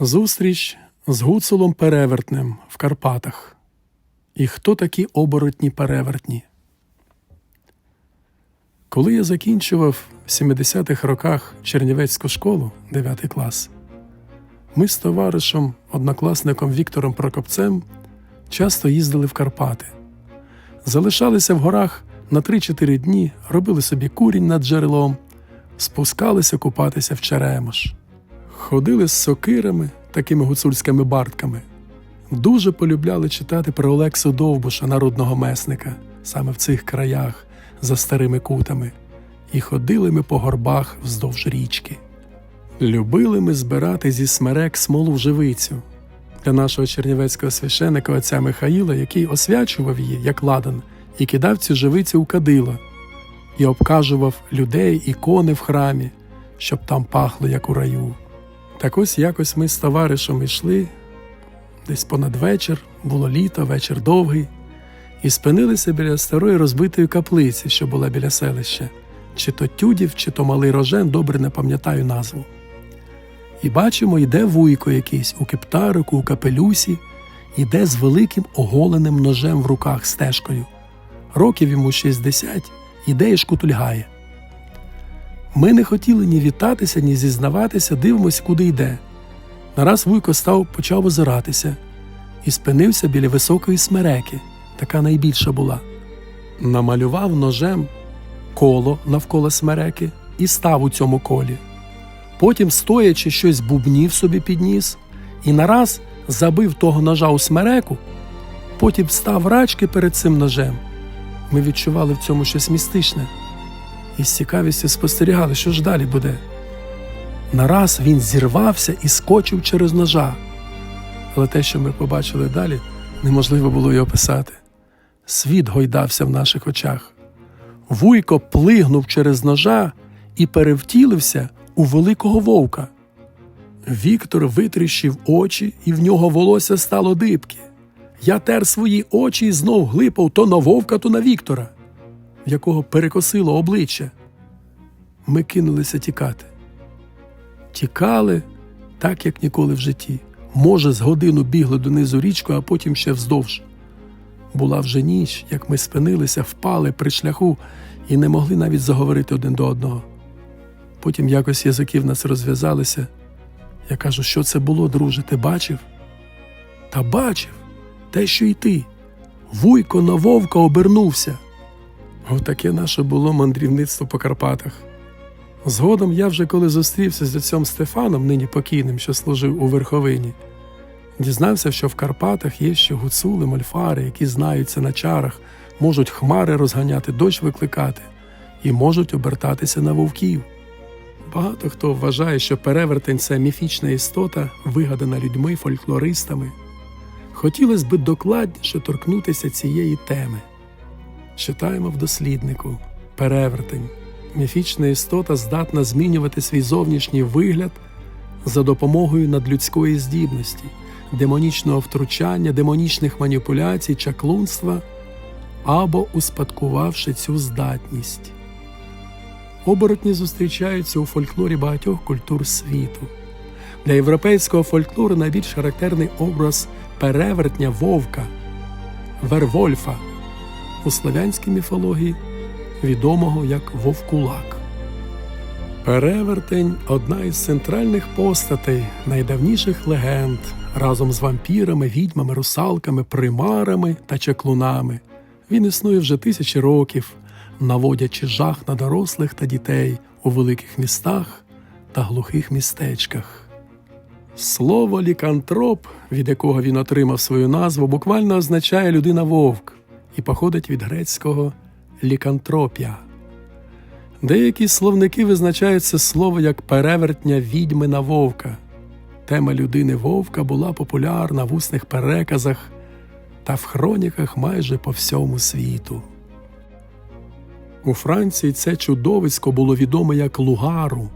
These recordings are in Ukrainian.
Зустріч з гуцулом перевертнем в Карпатах. І хто такі оборотні перевертні? Коли я закінчував в 70-х роках Чернівецьку школу, 9 клас, ми з товаришем, однокласником Віктором Прокопцем часто їздили в Карпати. Залишалися в горах на 3-4 дні, робили собі курінь над джерелом, спускалися купатися в Черемош. Ходили з сокирами, такими гуцульськими бартками. Дуже полюбляли читати про Олексу Довбуша, народного месника, саме в цих краях, за старими кутами, і ходили ми по горбах вздовж річки. Любили ми збирати зі смерек смолу в живицю для нашого чернівецького священика отця Михаїла, який освячував її, як ладан, і кидав цю живицю у кадило, і обкажував людей і кони в храмі, щоб там пахло, як у раю. Так ось якось ми з товаришем йшли десь понад вечір, було літо, вечір довгий, і спинилися біля старої розбитої каплиці, що була біля селища, чи то тюдів, чи то малий рожен, добре не пам'ятаю назву. І бачимо, йде вуйко якийсь у кептарику, у капелюсі, іде з великим оголеним ножем в руках стежкою. Років йому 60, іде і шкутульгає. Ми не хотіли ні вітатися, ні зізнаватися, дивимося, куди йде. Нараз вуйко став, почав озиратися і спинився біля високої смереки, така найбільша була. Намалював ножем коло навколо смереки і став у цьому колі. Потім, стоячи, щось бубнів собі підніс і нараз забив того ножа у смереку, потім став рачки перед цим ножем. Ми відчували в цьому щось містичне і з цікавістю спостерігали, що ж далі буде. Нараз він зірвався і скочив через ножа. Але те, що ми побачили далі, неможливо було й описати. Світ гойдався в наших очах. Вуйко плигнув через ножа і перевтілився у великого вовка. Віктор витріщив очі, і в нього волосся стало дибки. Я тер свої очі і знов глипав то на вовка, то на Віктора, в якого перекосило обличчя. Ми кинулися тікати. Тікали так, як ніколи в житті. Може, з годину бігли донизу річку, а потім ще вздовж. Була вже ніч, як ми спинилися, впали при шляху і не могли навіть заговорити один до одного. Потім якось язики в нас розв'язалися. Я кажу, що це було, друже, ти бачив? Та бачив, те, що й ти. Вуйко на вовка обернувся. Отаке наше було мандрівництво по Карпатах. Згодом я вже коли зустрівся з отцем Стефаном, нині покійним, що служив у верховині, дізнався, що в Карпатах є ще гуцули, мольфари, які знаються на чарах, можуть хмари розганяти, дощ викликати і можуть обертатися на вовків. Багато хто вважає, що перевертень це міфічна істота, вигадана людьми, фольклористами. Хотілося б докладніше торкнутися цієї теми. Читаємо в досліднику перевертень. Міфічна істота здатна змінювати свій зовнішній вигляд за допомогою надлюдської здібності, демонічного втручання, демонічних маніпуляцій, чаклунства або успадкувавши цю здатність. Оборотні зустрічаються у фольклорі багатьох культур світу. Для європейського фольклору найбільш характерний образ перевертня вовка, вервольфа у славянській міфології відомого як Вовкулак. Перевертень одна із центральних постатей найдавніших легенд разом з вампірами, відьмами, русалками, примарами та чаклунами. Він існує вже тисячі років, наводячи жах на дорослих та дітей у великих містах та глухих містечках. Слово лікантроп, від якого він отримав свою назву, буквально означає людина вовк і походить від грецького лікантропія. Деякі словники визначають це слово як перевертня відьми на вовка. Тема людини вовка була популярна в усних переказах та в хроніках майже по всьому світу. У Франції це чудовисько було відоме як Лугару,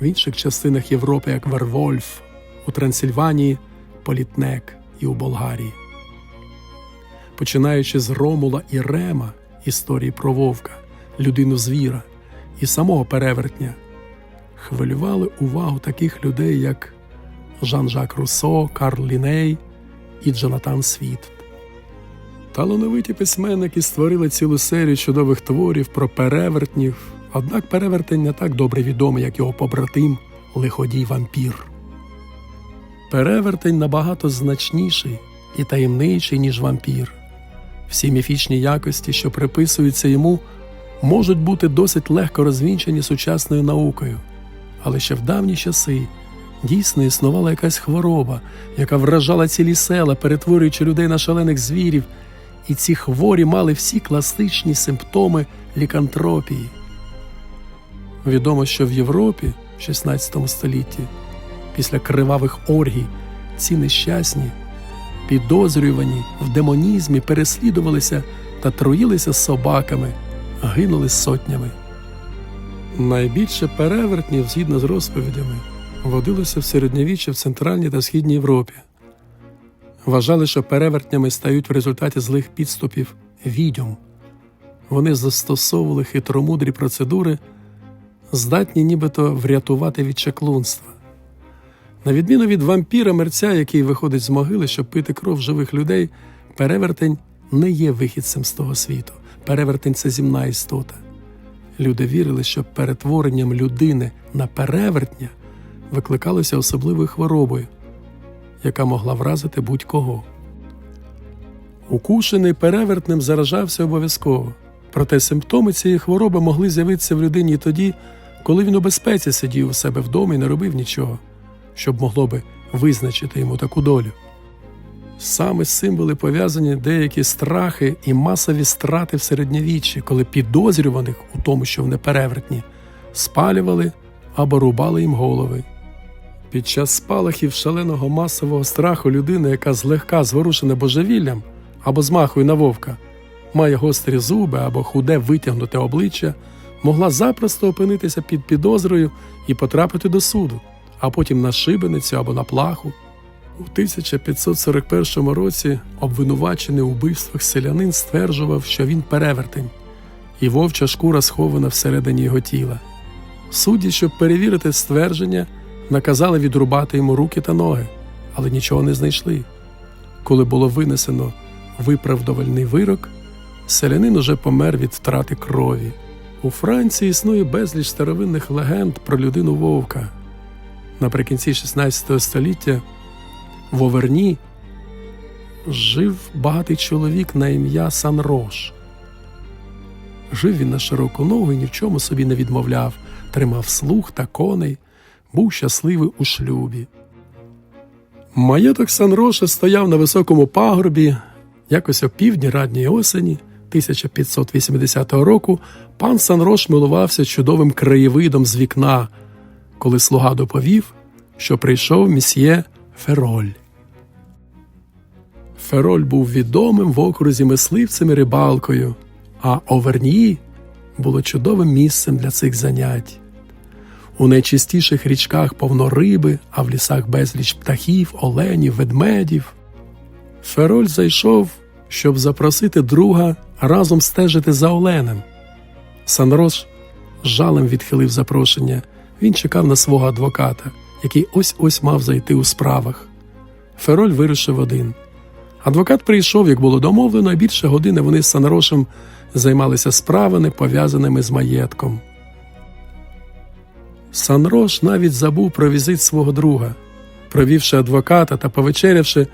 в інших частинах Європи як Вервольф, у Трансильванії Політнек і у Болгарії. Починаючи з Ромула і Рема, історії про вовка, людину звіра і самого перевертня, хвилювали увагу таких людей, як Жан-Жак Руссо, Карл Ліней і Джонатан Світ. Талановиті письменники створили цілу серію чудових творів про перевертнів, однак перевертень не так добре відомий, як його побратим лиходій вампір. Перевертень набагато значніший і таємничий, ніж вампір. Всі міфічні якості, що приписуються йому, можуть бути досить легко розвінчені сучасною наукою, але ще в давні часи дійсно існувала якась хвороба, яка вражала цілі села, перетворюючи людей на шалених звірів, і ці хворі мали всі класичні симптоми лікантропії. Відомо, що в Європі в 16 столітті після кривавих оргій ці нещасні, підозрювані в демонізмі переслідувалися та труїлися собаками, гинули сотнями. Найбільше перевертнів, згідно з розповідями, водилося в середньовіччя в Центральній та Східній Європі. Вважали, що перевертнями стають в результаті злих підступів відьом. Вони застосовували хитромудрі процедури, здатні нібито врятувати від чаклунства. На відміну від вампіра мерця, який виходить з могили, щоб пити кров живих людей, перевертень не є вихідцем з того світу. Перевертень це зімна істота. Люди вірили, що перетворенням людини на перевертня викликалося особливою хворобою, яка могла вразити будь-кого. Укушений перевертнем заражався обов'язково, проте симптоми цієї хвороби могли з'явитися в людині тоді, коли він у безпеці сидів у себе вдома і не робив нічого, щоб могло би визначити йому таку долю. Саме з цим були пов'язані деякі страхи і масові страти в середньовіччі, коли підозрюваних у тому, що вони перевертні, спалювали або рубали їм голови. Під час спалахів шаленого масового страху людина, яка злегка зворушена божевіллям або змахує на вовка, має гострі зуби або худе витягнуте обличчя, могла запросто опинитися під підозрою і потрапити до суду, а потім на шибеницю або на плаху. У 1541 році обвинувачений у вбивствах селянин стверджував, що він перевертень, і вовча шкура схована всередині його тіла. Судді, щоб перевірити ствердження, наказали відрубати йому руки та ноги, але нічого не знайшли. Коли було винесено виправдувальний вирок, селянин уже помер від втрати крові. У Франції існує безліч старовинних легенд про людину вовка. Наприкінці 16 століття в Оверні жив багатий чоловік на ім'я Санрош. Жив він на широку ногу і ні в чому собі не відмовляв, тримав слух та коней, був щасливий у шлюбі. Маєток Санроша стояв на високому пагорбі. Якось о півдні радньої осені 1580 року пан Санрош милувався чудовим краєвидом з вікна, коли слуга доповів, що прийшов місьє Фероль. Фероль був відомим в окрузі мисливцем і рибалкою, а Овернії було чудовим місцем для цих занять. У найчистіших річках повно риби, а в лісах безліч птахів, оленів, ведмедів. Фероль зайшов, щоб запросити друга разом стежити за оленем. Санрош жалем відхилив запрошення. Він чекав на свого адвоката, який ось ось мав зайти у справах. Фероль вирушив один. Адвокат прийшов, як було домовлено, і більше години вони з Санрошем займалися справами, пов'язаними з маєтком. Санрош навіть забув про візит свого друга. Провівши адвоката та повечерявши,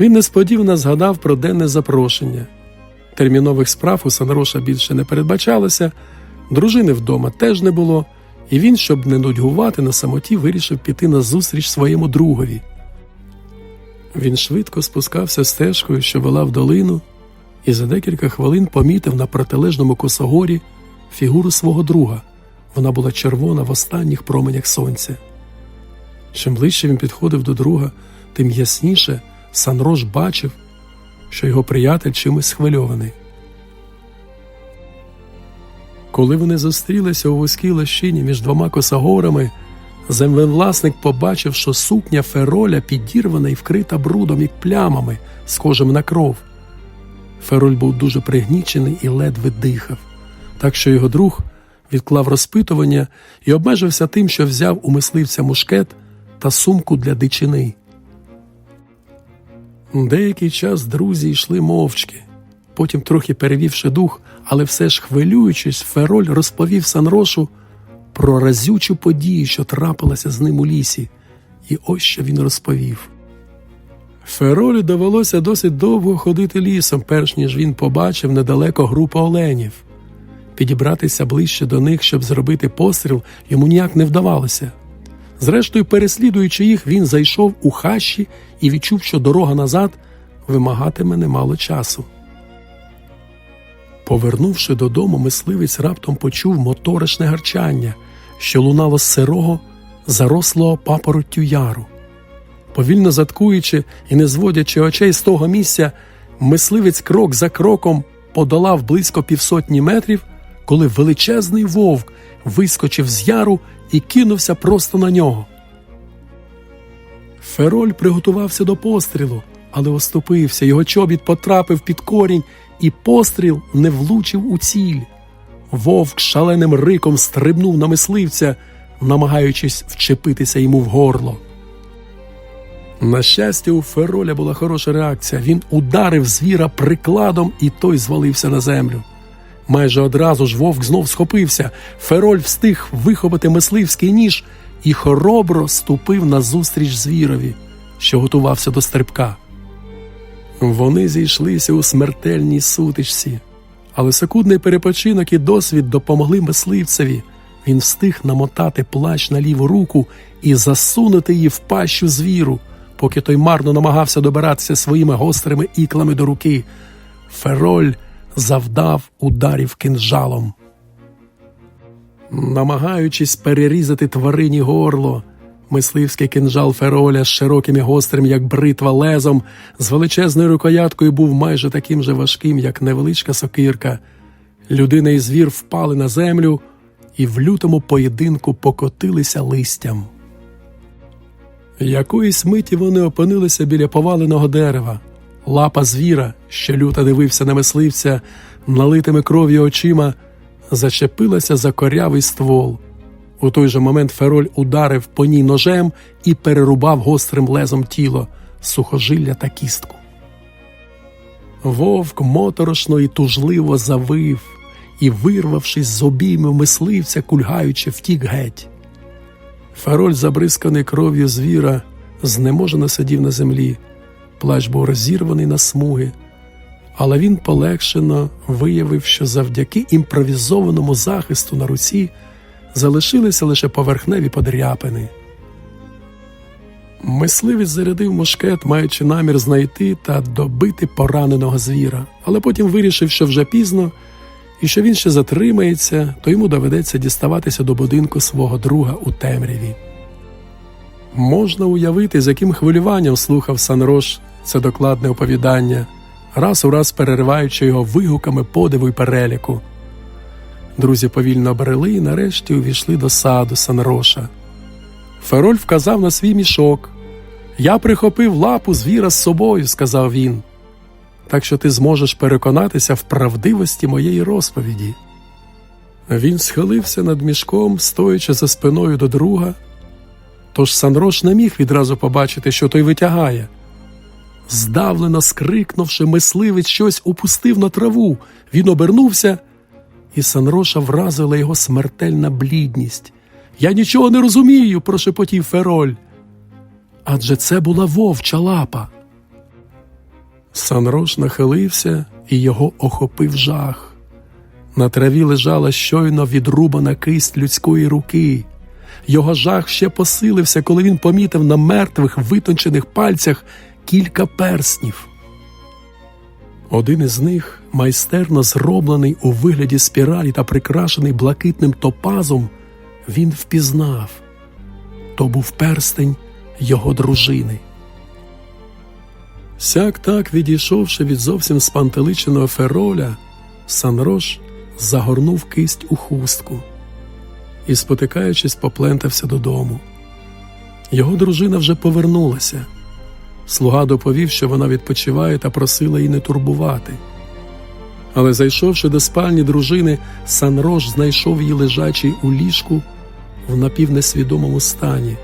він несподівано згадав про денне запрошення. Термінових справ у Санроша більше не передбачалося, дружини вдома теж не було, і він, щоб не нудьгувати на самоті, вирішив піти на зустріч своєму другові. Він швидко спускався стежкою, що вела в долину, і за декілька хвилин помітив на протилежному косогорі фігуру свого друга. Вона була червона в останніх променях сонця. Чим ближче він підходив до друга, тим ясніше Санрош бачив, що його приятель чимось схвильований. Коли вони зустрілися у вузькій лощині між двома косогорами, землевласник побачив, що сукня фероля підірвана і вкрита брудом і плямами, схожим на кров. Фероль був дуже пригнічений і ледве дихав, так що його друг відклав розпитування і обмежився тим, що взяв у мисливця мушкет та сумку для дичини. Деякий час друзі йшли мовчки. Потім, трохи перевівши дух, але все ж хвилюючись, Фероль розповів Санрошу про разючу подію, що трапилася з ним у лісі. І ось що він розповів. Феролю довелося досить довго ходити лісом, перш ніж він побачив недалеко групу оленів. Підібратися ближче до них, щоб зробити постріл, йому ніяк не вдавалося. Зрештою, переслідуючи їх, він зайшов у хащі і відчув, що дорога назад вимагатиме немало часу. Повернувши додому, мисливець раптом почув моторошне гарчання, що лунало з сирого, зарослого папороттю яру. Повільно заткуючи і не зводячи очей з того місця, мисливець крок за кроком подолав близько півсотні метрів, коли величезний вовк вискочив з яру і кинувся просто на нього. Фероль приготувався до пострілу, але оступився, його чобіт потрапив під корінь, і постріл не влучив у ціль. Вовк шаленим риком стрибнув на мисливця, намагаючись вчепитися йому в горло. На щастя, у Фероля була хороша реакція. Він ударив звіра прикладом, і той звалився на землю. Майже одразу ж вовк знов схопився. Фероль встиг вихопити мисливський ніж і хоробро ступив назустріч звірові, що готувався до стрибка. Вони зійшлися у смертельній сутичці, але секундний перепочинок і досвід допомогли мисливцеві. Він встиг намотати плащ на ліву руку і засунути її в пащу звіру, поки той марно намагався добиратися своїми гострими іклами до руки. Фероль завдав ударів кинжалом. Намагаючись перерізати тварині горло, мисливський кинжал Фероля з широким і гострим, як бритва лезом, з величезною рукояткою був майже таким же важким, як невеличка сокирка. Людина і звір впали на землю і в лютому поєдинку покотилися листям. Якоїсь миті вони опинилися біля поваленого дерева. Лапа звіра, що люто дивився на мисливця, налитими кров'ю очима, зачепилася за корявий ствол. У той же момент Фероль ударив по ній ножем і перерубав гострим лезом тіло, сухожилля та кістку. Вовк моторошно і тужливо завив і, вирвавшись з обіймів мисливця, кульгаючи, втік геть. Фероль, забризканий кров'ю звіра, знеможено сидів на землі. Плащ був розірваний на смуги, але він полегшено виявив, що завдяки імпровізованому захисту на руці залишилися лише поверхневі подряпини. Мисливець зарядив мушкет, маючи намір знайти та добити пораненого звіра, але потім вирішив, що вже пізно, і що він ще затримається, то йому доведеться діставатися до будинку свого друга у темряві. Можна уявити, з яким хвилюванням слухав Санрош це докладне оповідання, раз у раз перериваючи його вигуками подиву й переліку. Друзі повільно брели і нарешті увійшли до саду Санроша. Фероль вказав на свій мішок. Я прихопив лапу звіра з собою, сказав він. Так що ти зможеш переконатися в правдивості моєї розповіді. Він схилився над мішком, стоячи за спиною до друга. Тож Санрош не міг відразу побачити, що той витягає. Здавлено скрикнувши, мисливець щось упустив на траву. Він обернувся, і Санроша вразила його смертельна блідність. Я нічого не розумію, прошепотів Фероль. Адже це була вовча лапа. Санрош нахилився і його охопив жах. На траві лежала щойно відрубана кисть людської руки. Його жах ще посилився, коли він помітив на мертвих витончених пальцях кілька перснів. Один із них, майстерно зроблений у вигляді спіралі та прикрашений блакитним топазом, він впізнав то був перстень його дружини. Сяк так, відійшовши від зовсім спантеличеного фероля, Санрош загорнув кисть у хустку і, спотикаючись, поплентався додому. Його дружина вже повернулася. Слуга доповів, що вона відпочиває та просила її не турбувати. Але, зайшовши до спальні дружини, Санрош знайшов її лежачий у ліжку в напівнесвідомому стані.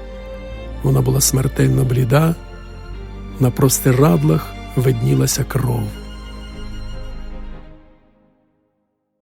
Вона була смертельно бліда, на простирадлах виднілася кров.